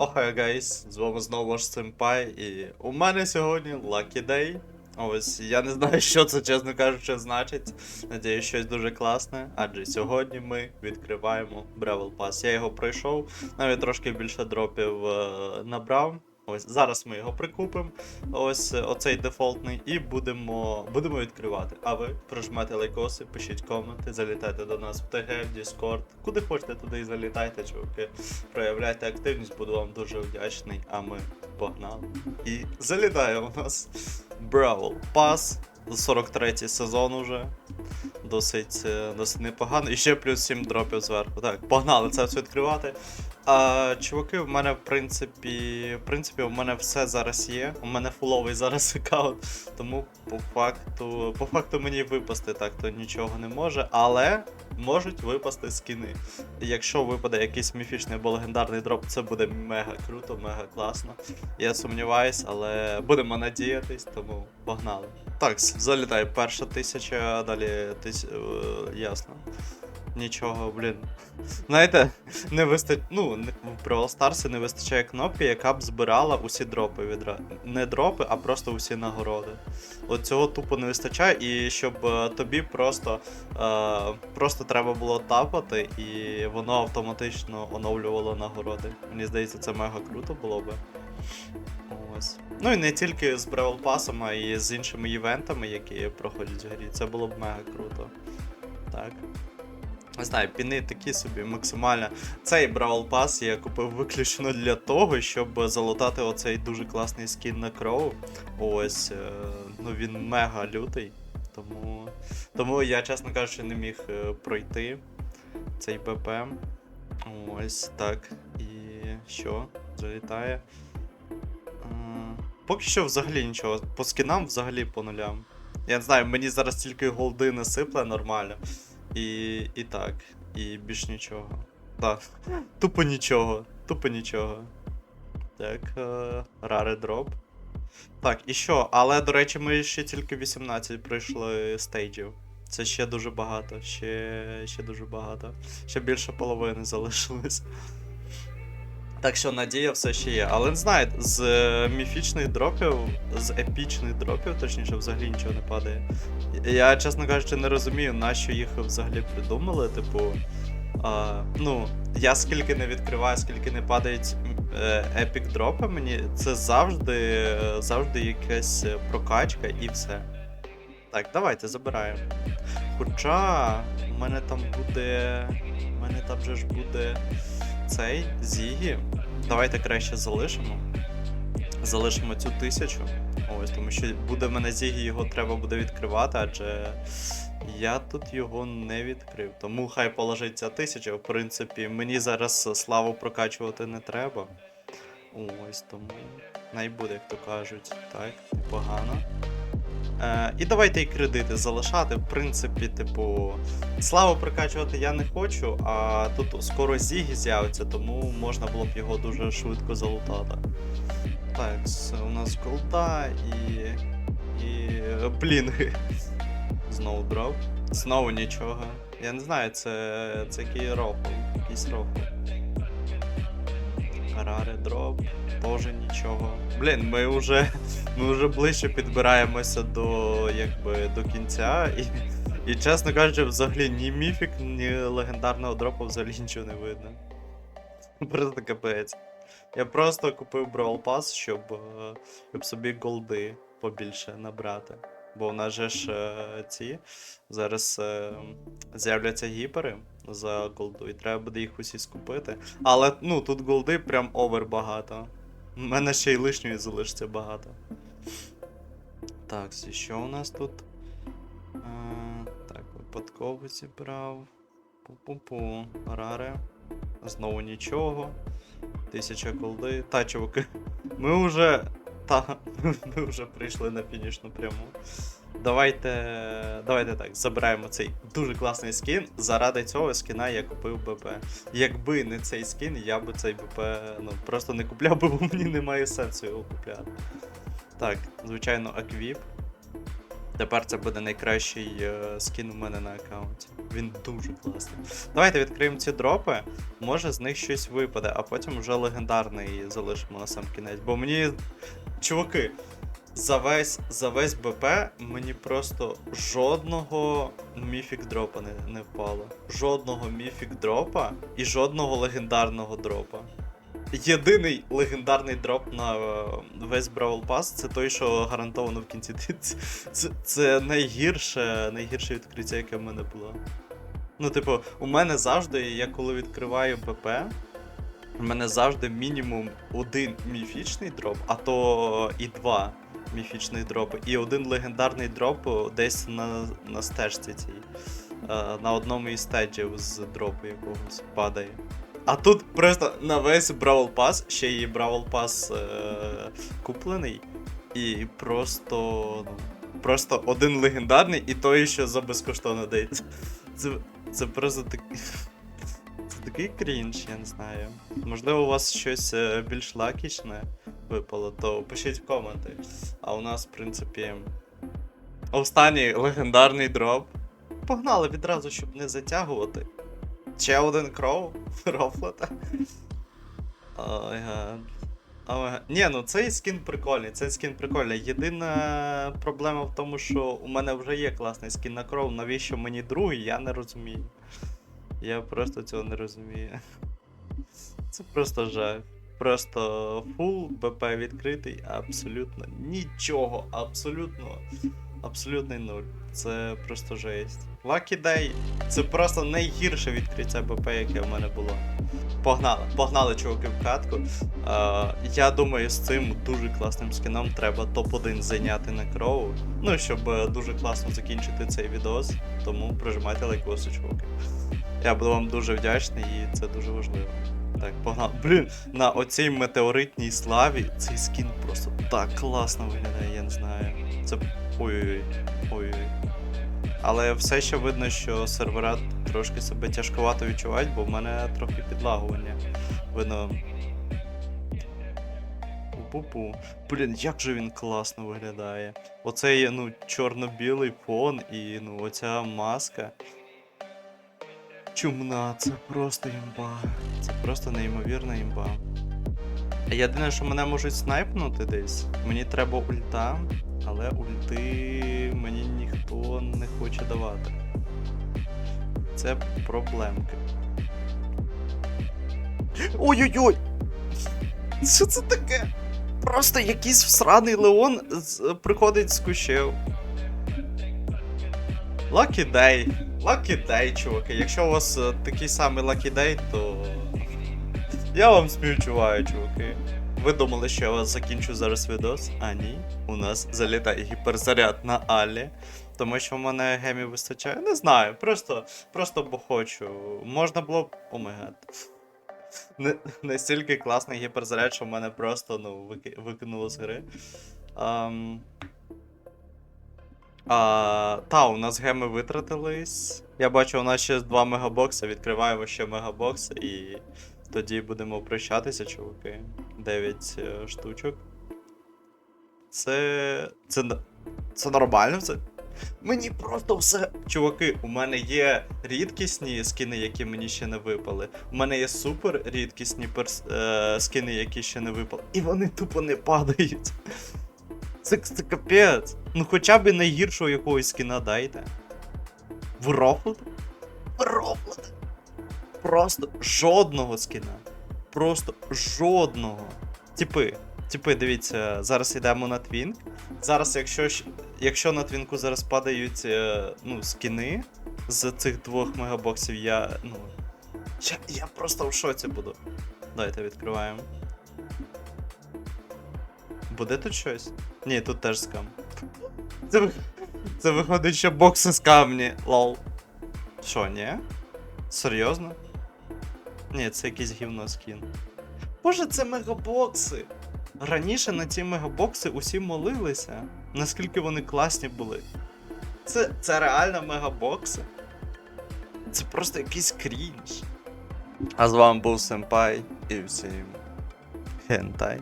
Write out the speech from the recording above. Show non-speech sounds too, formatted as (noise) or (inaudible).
Охай гайс, з вами знову ж Симпай, і у мене сьогодні Lucky Day. Ось я не знаю, (laughs) що це, чесно кажучи, значить. Надіюсь, щось дуже класне. Адже сьогодні ми відкриваємо Бревел Pass. Я його пройшов, навіть трошки більше дропів е, набрав. Ось зараз ми його прикупимо. Ось оцей дефолтний, і будемо, будемо відкривати. А ви прожмете лайкоси, пишіть коменти, залітайте до нас в ТГ, в Discord. Куди хочете, туди і залітайте, чуваки. Проявляйте активність, буду вам дуже вдячний. А ми погнали. І залітає у нас Бравл Pass. 43 сезон уже. Досить, е, досить непогано. І ще плюс 7 дропів зверху. Так, погнали це все відкривати. А, чуваки, в мене, в принципі, в принципі, у мене все зараз є. У мене фуловий зараз (laughs) аккаунт. Тому по факту, по факту мені випасти так то нічого не може. Але можуть випасти скіни. Якщо випаде якийсь міфічний або легендарний дроп, це буде мега круто, мега класно. Я сумніваюсь, але будемо надіятись, тому погнали. Так, залітає перша тисяча, далі тис... е, ясно. Нічого, блін. Знаєте, не вистачає. Ну, в Brawl Stars не вистачає кнопки, яка б збирала усі дропи відразу. Не дропи, а просто усі нагороди. От цього тупо не вистачає, і щоб е, тобі просто, е, просто треба було тапати, і воно автоматично оновлювало нагороди. Мені здається, це мега круто було би. Ось. Ну і не тільки з Brawl Pass, а і з іншими івентами, які проходять в грі. Це було б мега круто. Так. Не знаю, піни такі собі максимально. Цей Бравл Пас я купив виключно для того, щоб залутати оцей дуже класний скін на Кроу. Ось, е, ну він мега лютий. Тому, тому я, чесно кажучи, не міг е, пройти цей БП. Ось так. І що? Залітає. Е, Поки що взагалі нічого. По скінам взагалі по нулям. Я не знаю, мені зараз тільки голди насипле нормально. І, і так. І більш нічого. Так. Тупо нічого. Тупо нічого. Так, рари дроп. Так, і що? Але, до речі, ми ще тільки 18 пройшли стейджів. Це ще дуже багато. Ще, ще дуже багато. Ще більше половини залишилось. Так що надія все ще є. Але не знаю, з е, міфічних дропів, з епічних дропів, точніше, взагалі нічого не падає. Я, чесно кажучи, не розумію, на що їх взагалі придумали. Типу, а, ну, я скільки не відкриваю, скільки не падають е, епік дропи, мені це завжди, завжди якась прокачка і все. Так, давайте забираємо. Хоча у мене там буде. У мене там же ж буде цей Зігі. Давайте краще залишимо. Залишимо цю тисячу. Ось, тому що буде в мене Зігі, його треба буде відкривати, адже я тут його не відкрив. Тому хай положить ця тисяча. В принципі, мені зараз славу прокачувати не треба. Ось тому. Най буде, як то кажуть. Так, непогано. Е, і давайте і кредити залишати. В принципі, типу, славу прокачувати я не хочу, а тут скоро Зігі з'явиться, тому можна було б його дуже швидко залутати. Так, у нас голда і. і. блінги. Знову дроп. Знову нічого. Я не знаю, це. це який рофл. Якийсь рофл. Рари дроп. Тоже нічого. Блін, ми вже. Ми вже ближче підбираємося до якби до кінця. І, і чесно кажучи, взагалі ні міфік, ні легендарного дропу взагалі нічого не видно. Просто капець. Я просто купив Brawl Pass, щоб, е, щоб собі голди побільше набрати. Бо у нас же ж е, ці зараз е, з'являться гіпери за голду, і треба буде їх усі скупити. Але ну тут голди прям овер багато. У мене ще й лишньої залишиться багато. Так, і що у нас тут? Е, так, випадково зібрав. Пу-пу-пу. Рари. Знову нічого. Тисяча голди. Та, чуваки. Ми вже. Та, (laughs) ми вже прийшли на фінішну пряму. Давайте. Давайте так, забираємо цей дуже класний скін. Заради цього скіна я купив БП. Якби не цей скін, я би цей БП ну, просто не купляв, бо мені немає сенсу його купляти. Так, звичайно, аквіп. Тепер це буде найкращий е, скін у мене на аккаунті. Він дуже класний. Давайте відкриємо ці дропи. Може з них щось випаде, а потім вже легендарний залишимо на сам кінець. Бо мені. Чуваки, за весь, за весь БП мені просто жодного міфік дропа не, не впало. Жодного міфік дропа і жодного легендарного дропа. Єдиний легендарний дроп на е, весь Бравл Пас це той, що гарантовано в кінці. Це, це, найгірше, найгірше відкриття, яке в мене було. Ну, типу, у мене завжди, я коли відкриваю БП, у мене завжди мінімум один міфічний дроп, а то і два міфічних дропи, і один легендарний дроп десь на, на стежці цій. е, На одному із стеджів з дропу якогось падає. А тут просто на весь Бравл Пас, ще й Бравл Пас е, куплений, і просто. Ну, просто один легендарний, і той, що за безкоштовно дається. Це, це просто так. Це такий крінж, я не знаю. Можливо, у вас щось е, більш лакічне випало, то пишіть в коменти. А у нас, в принципі, останній легендарний дроп. Погнали відразу, щоб не затягувати. Ще один. (laughs) Ой, га. Ой. Ні, ну цей скін прикольний, цей скін прикольний. Єдина проблема в тому, що у мене вже є класний скін на кров. Навіщо мені другий, я не розумію. Я просто цього не розумію. (laughs) Це просто жах. Просто фул БП відкритий, абсолютно нічого, абсолютно, абсолютний нуль. Це просто жесть. Lucky Day це просто найгірше відкриття БП, яке в мене було. Погнали, погнали, чуваки, в катку. Е, я думаю, з цим дуже класним скіном треба топ-1 зайняти на кроу. Ну, щоб е, дуже класно закінчити цей відос. Тому прижимайте лайкоси, чуваки. Я буду вам дуже вдячний і це дуже важливо. Так, погнали. Блін, на оцій метеоритній славі цей скін просто так класно виглядає, я не знаю. Це. Ой-ой-ой. Ой-ой. Але все ще видно, що сервера трошки себе тяжковато відчувають, бо в мене трохи підлагування. Видно. Пу-пу-пу. Блін, як же він класно виглядає. Оцей, ну, чорно-білий фон і ну, оця маска. Чумна, це просто імба. Це просто неймовірна імба. Єдине, що мене можуть снайпнути десь, мені треба ульта, але ульти мені ніхто не хоче давати. Це проблемки. Ой-ой-ой! Що це таке? Просто якийсь всраний Леон приходить з кущів. Lucky. Lucky Day, чуваки. Якщо у вас е, такий самий Lucky Day, то. Я вам співчуваю, чуваки. Ви думали, що я вас закінчу зараз відос? А ні. У нас залітає гіперзаряд на Алі. Тому що в мене гемів вистачає. Не знаю, просто, просто бо хочу. Можна було б. О май. Не, настільки класний гіперзаряд, що в мене просто ну, викинуло з гри. Ам... А, та, у нас геми витратились. Я бачу, у нас ще 2 мегабокси, відкриваємо ще мегабокс і тоді будемо прощатися, чуваки. 9 е, штучок. Це. Це. Це нормально це? Мені просто все. Чуваки, у мене є рідкісні скини, які мені ще не випали. У мене є супер рідкісні перс... е... скини, які ще не випали. І вони тупо не падають. Це, це капець. Ну хоча б найгіршого якогось скіна дайте. Ви рофлите? Просто жодного скіна. Просто жодного. Типи, типи, дивіться, зараз йдемо на твінк. Зараз, якщо, якщо на твінку зараз падають е, ну, скіни з цих двох мегабоксів, я. ну. Я, я просто в шоці буду. Давайте відкриваємо. Буде тут щось? Ні, тут теж скам. Це, це виходить, що бокси з камні. Лол. Що, ні? Серйозно? Ні, це якийсь гівно скін. Боже, це мегабокси! Раніше на ці мегабокси усі молилися, наскільки вони класні були. Це, це реально мегабокси. Це просто якийсь крінж. А з вами був Сенпай і всім хентай.